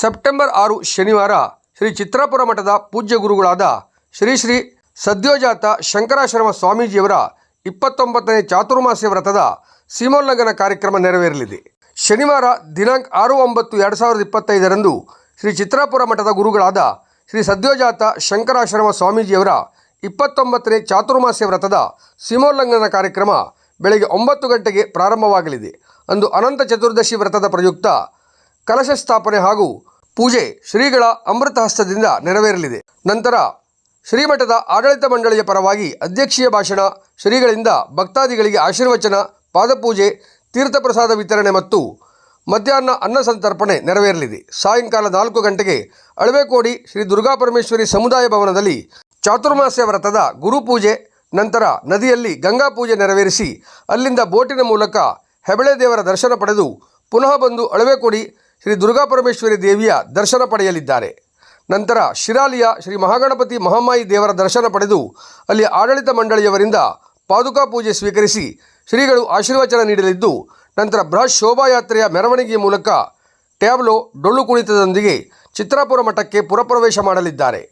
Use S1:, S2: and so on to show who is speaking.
S1: September ಆರು ಶನಿವಾರ ಶ್ರೀ ಚಿತ್ರಾಪುರ ಮಠದ ಪೂಜ್ಯ ಗುರುಗಳಾದ ಶ್ರೀ ಶ್ರೀ ಸದ್ಯೋಜಾತ ಶಂಕರಾಶ್ರಮ ಸ್ವಾಮೀಜಿಯವರ ಇಪ್ಪತ್ತೊಂಬತ್ತನೇ ಚಾತುರ್ಮಾಸ್ಯ ವ್ರತದ ಸೀಮೋಲ್ಲಂಘನ ಕಾರ್ಯಕ್ರಮ ನೆರವೇರಲಿದೆ. ಶನಿವಾರ ದಿನಾಂಕ ಆರು ಒಂಬತ್ತು ಎರಡು ಸಾವಿರದ ಇಪ್ಪತ್ತೈದರಂದು ಶ್ರೀ ಚಿತ್ರಾಪುರ ಮಠದ ಗುರುಗಳಾದ ಶ್ರೀ ಸದ್ಯೋಜಾತ ಶಂಕರಾಶ್ರಮ ಸ್ವಾಮೀಜಿಯವರ ಇಪ್ಪತ್ತೊಂಬತ್ತನೇ ಚಾತುರ್ಮಾಸ್ಯ ವ್ರತದ ಸೀಮೋಲ್ಲಂಘನ ಕಾರ್ಯಕ್ರಮ ಬೆಳಗ್ಗೆ ಒಂಬತ್ತು ಗಂಟೆಗೆ ಪ್ರಾರಂಭವಾಗಲಿದೆ. ಅಂದು ಅನಂತ ಚತುರ್ದಶಿ ವ್ರತದ ಪ್ರಯುಕ್ತ ಕಲಶ ಸ್ಥಾಪನೆ ಹಾಗೂ ಪೂಜೆ ಶ್ರೀಗಳ ಅಮೃತ ಹಸ್ತದಿಂದ ನೆರವೇರಲಿದೆ. ನಂತರ ಶ್ರೀಮಠದ ಆಡಳಿತ ಮಂಡಳಿಯ ಪರವಾಗಿ ಅಧ್ಯಕ್ಷೀಯ ಭಾಷಣ, ಶ್ರೀಗಳಿಂದ ಭಕ್ತಾದಿಗಳಿಗೆ ಆಶೀರ್ವಚನ, ಪಾದಪೂಜೆ ತೀರ್ಥಪ್ರಸಾದ ವಿತರಣೆ ಮತ್ತು ಮಧ್ಯಾಹ್ನ ಅನ್ನ ಸಂತರ್ಪಣೆ ನೆರವೇರಲಿದೆ. ಸಾಯಂಕಾಲ ನಾಲ್ಕು ಗಂಟೆಗೆ ಅಳವೆಕೋಡಿ ಶ್ರೀ ದುರ್ಗಾಪರಮೇಶ್ವರಿ ಸಮುದಾಯ ಭವನದಲ್ಲಿ ಚಾತುರ್ಮಾಸ್ಯ ವ್ರತದ ಗುರುಪೂಜೆ ನಂತರ ನದಿಯಲ್ಲಿ ಗಂಗಾ ಪೂಜೆ ನೆರವೇರಿಸಿ ಅಲ್ಲಿಂದ ಬೋಟಿನ ಮೂಲಕ ಹೆಬಳೆ ದೇವರ ದರ್ಶನ ಪಡೆದು ಪುನಃ ಬಂದು ಅಳವೆಕೋಡಿ ಶ್ರೀ ದುರ್ಗಾ ಪರಮೇಶ್ವರಿ ದೇವಿಯ ದರ್ಶನ ಪಡೆಯಲಿದ್ದಾರೆ. ನಂತರ ಶಿರಾಲಿಯ ಶ್ರೀ ಮಹಾಗಣಪತಿ ಮಹಾಮಾಯಿ ದೇವರ ದರ್ಶನ ಪಡೆದು ಅಲ್ಲಿ ಆಡಳಿತ ಮಂಡಳಿಯವರಿಂದ ಪಾದುಕಾ ಪೂಜೆ ಸ್ವೀಕರಿಸಿ ಶ್ರೀಗಳು ಆಶೀರ್ವಚನ ನೀಡಲಿದ್ದು, ನಂತರ ಬೃಹತ್ ಶೋಭಾಯಾತ್ರೆಯ ಮೆರವಣಿಗೆಯ ಮೂಲಕ ಟ್ಯಾಬ್ಲೋ ಡೊಳ್ಳು ಕುಣಿತದೊಂದಿಗೆ ಚಿತ್ರಾಪುರ ಮಠಕ್ಕೆ ಪುರಪ್ರವೇಶ ಮಾಡಲಿದ್ದಾರೆ.